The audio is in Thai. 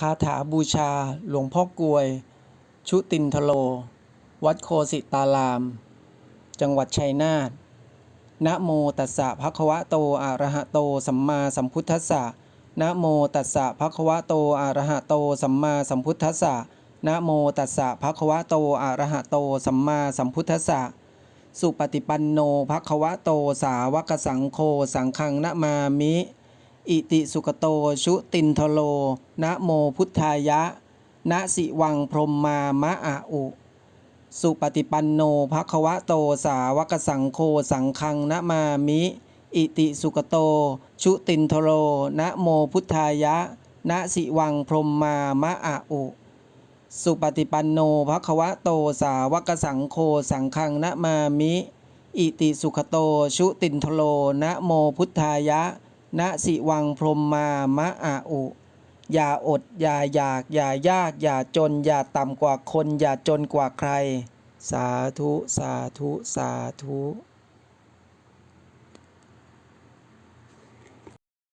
คาถาบูชา หลวงพ่อกวย ชุตินทโล วัดโคสิตาราม จังหวัดชัยนาทนะโมตัสสะภะคะวะโตอะระหะโต สัมมาสัมพุทธัสสะนะโมตัสสะภะคะวะโตอะระหะโต สัมมาสัมพุทธัสสะนะโมตัสสะภะคะวะโตอะระหะโต สัมมาสัมพุทธัสสะสุปฏิปันโนภะคะวะโตสาวกสังโฆสังฆังนะมามิ อิติสุขโตชุตินทโล นะโมพุทธายะ นะสิวังพรมมามะอะอุ สุปฏิปันโนภะคะวะโตสาวกสังโฆสังฆังนะมามิ อิติสุขโต ชุตินทโล นะโมพุทธายะ นะสิวังพรมมามะอะอุ สุปฏิปันโนภะคะวะโตสาวกสังโฆสังฆังนะมามิ อิติสุขโตชุตินทโล นะโมพุทธายะ ณสิวังพรมมามะอาอุ อย่าอด อย่าอยาก อย่ายาก อย่าจน อย่าต่ำกว่าคน อย่าจนกว่าใคร สาธุ สาธุ สาธุ